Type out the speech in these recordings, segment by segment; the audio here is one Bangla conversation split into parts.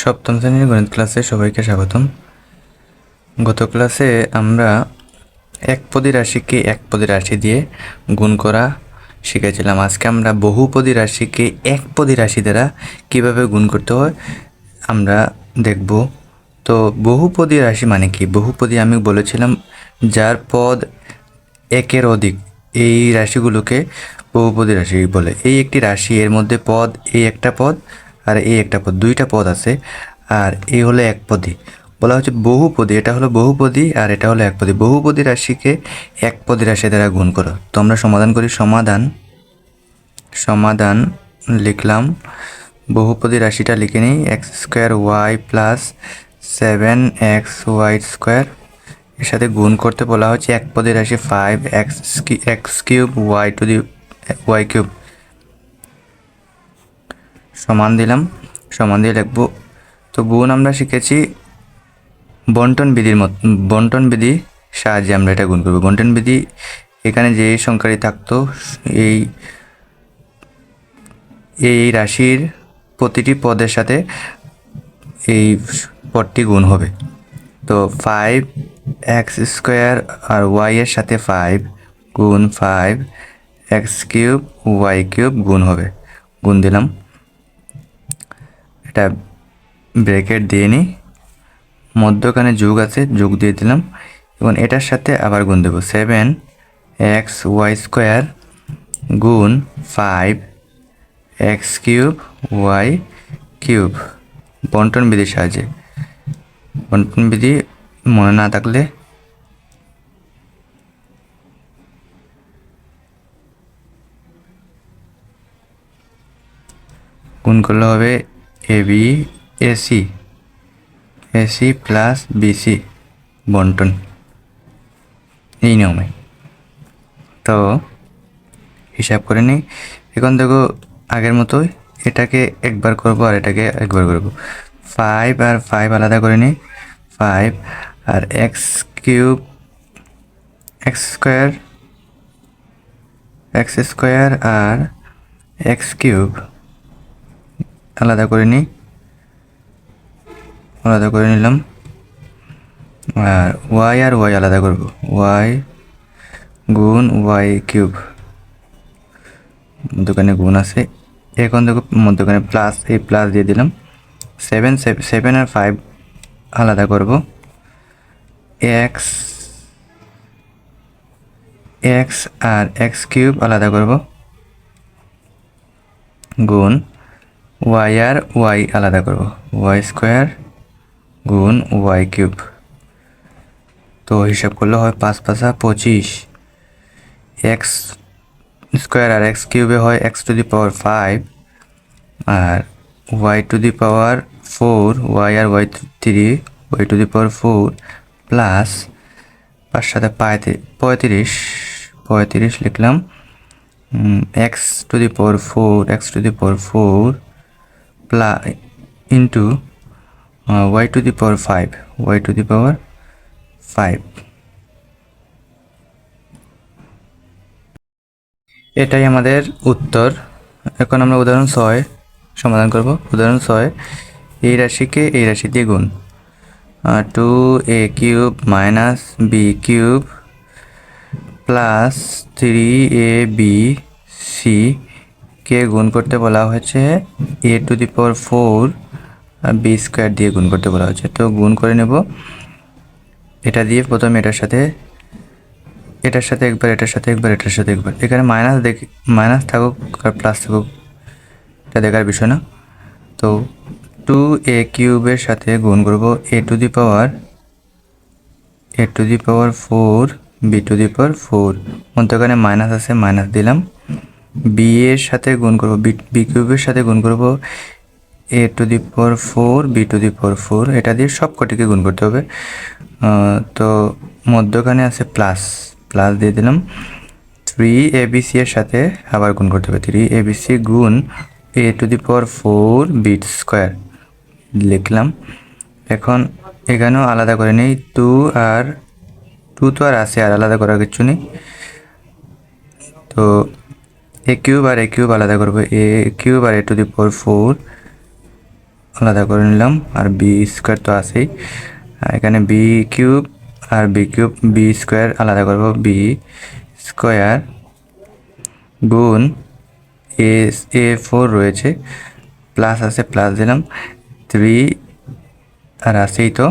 সপ্তম শ্রেণির গণিত ক্লাসে সবাইকে স্বাগতম। গত ক্লাসে আমরা এক পদী রাশিকে এক পদী রাশি দিয়ে গুণ করা শিখেছিলাম। আজকে আমরা বহুপদী রাশিকে এক পদী রাশি দ্বারা কীভাবে গুণ করতে হয় আমরা দেখব। তো বহুপদী রাশি মানে কি? বহুপদী আমি বলেছিলাম যার পদ একের অধিক, এই রাশিগুলোকে বহুপদী রাশি বলে। এই একটি রাশি, এর মধ্যে পদ, এই একটা পদ আর এই একটা পদ, দুইটা পদ আছে, আর এই হলো এক পদী। বলা হচ্ছে বহুপদী এটা হলো বহুপদী আর এটা হলো একপদী বহুপদী রাশিকে একপদী রাশি দ্বারা গুণ করো। তো আমরা সমাধান করি সমাধান সমাধান লিখলাম। বহুপদী রাশিটা লিখে নিই, X square Y plus seven X Y square. এর সাথে গুণ করতে বলা হচ্ছে এক পদী রাশি five X X cube Y to the, Y cube. সমান দিলাম, সমান দিয়ে লিখব। তো গুণ আমরা শিখেছি বন্টন বিধির মত বন্টন বিধি সাহায্যে আমরা এটা গুণ করব। বন্টন বিধি এখানে যে সংখ্যাটি থাকতো, এই এই রাশির প্রতিটি পদের সাথে এই পদটি গুণ হবে। তো ফাইভ এক্স স্কোয়ার আর ওয়াই এর সাথে ফাইভ গুণ five X cube Y cube গুণ হবে। গুণ দিলাম। এটা ব্রেকেট দিয়ে নিই। মধ্যখানে যোগ আছে, যোগ দিয়ে দিলাম। এবং এটার সাথে আবার গুণ দেবো। সেভেন এক্স ওয়াই স্কোয়ার গুণ five X cube Y cube বন্টন বিধির সাহায্যে। বন্টন বিধি মনে না থাকলে গুণ করলে হবে a b ac ac plus bc বন্টন এই নিয়মে। তো, হিসাব করে নিই। এখন দেখো, আগের মতোই এটাকে একবার করব আর এটাকে একবার করব। ফাইভ আর ফাইভ আলাদা করে নিই। ফাইভ আর x cube x square x square আর এক্স কিউব আলাদা করে নিই। আলাদা করে নিলাম। আর ওয়াই আর ওয়াই আলাদা করব। ওয়াই গুণ ওয়াই কিউব। দোকানে গুণ আছে। এখন দেখো মধ্যখানে প্লাস এই প্লাস দিয়ে দিলাম। সেভেন সেভেন আর ফাইভ আলাদা করব। এক্স এক্স আর এক্স কিউব আলাদা করব। গুণ ওয়াই আর ওয়াই আলাদা করব। ওয়াই স্কোয়ার গুণ ওয়াই কিউব তো হিসাব করলে হয় পাঁচ পাঁচা পঁচিশ। এক্স স্কোয়ার আর এক্স কিউবে হয় x to the power five R y to the power four y R y three y to the power four plus পাঁচ সাথে পঁয়ত্রিশ পঁয়ত্রিশ লিখলাম x to the power four x to the power four plus into y to the power five y to the power five এটাই আমাদের উত্তর। এখন আমরা উদাহরণ ছয় সমাধান করব। উদাহরণ ছয়, এই রাশিকে এই রাশি দিয়ে গুণ। Two a cube minus b cube plus three a b c কে গুণ করতে বলা হয়েছে? A to the power four b square দিয়ে গুণ করতে বলা হয়েছে। তো গুণ করে নেব। এটা দিয়ে প্রথমে এটার সাথে এটার সাথে একবার, এটার সাথে একবার, এটার সাথে একবার। এখানে মাইনাস দেখি মাইনাস থাকুক আর প্লাস থাকুক, এটা দেখার বিষয় না। তো টু এ কিউবের সাথে গুণ করব a to the power a to the power four b to the power four মধ্যখানে মাইনাস আছে মাইনাস দিলাম। বি এর সাথে গুণ করব বি কিউবের সাথে গুণ করব a to the power four b to the power four এটা দিয়ে সব কটিকে গুণ করতে হবে। তো মধ্যখানে আছে প্লাস প্লাস দিয়ে দিলাম। থ্রি এবিসি এর সাথে আবার গুণ করতে হবে। থ্রি এবিসি গুণ a to the power four b square লিখলাম। এখন এখানেও আলাদা করে নিই টু আর টু তো আর আছে, আর আলাদা করার কিছু নেই। তো এ কিউব আর এ কিউব আলাদা করব। A cube R a to the power four আলাদা করে নিলাম। আর বি স্কোয়ার তো আছেই। এখানে বি কিউব আর বি কিউব বি স্কোয়ার আলাদা করব। বি স্কোয়ার গুণ এ এ ফোর রয়েছে। প্লাস আছে প্লাস দিলাম। থ্রি আর আছেই তো।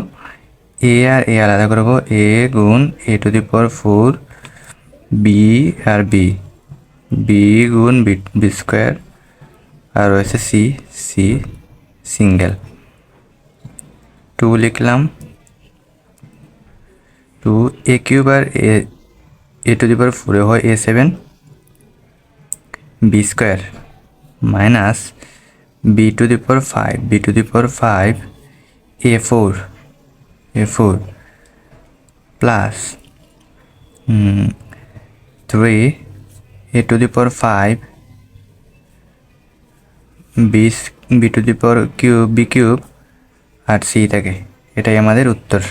এ আর এ আলাদা করব। এ গুণ a to the power four b R B B গুণ বি বি স্কোয়ার আর রয়েছে সি সি সিঙ্গেল টু লিখলাম। Two A cube R a a to the power ফোরে হয় a seven b square minus b to the power five b to the power five a four a four plus three a to the power five বিস b to the power cube b cube আর সি থাকে। এটাই আমাদের উত্তর।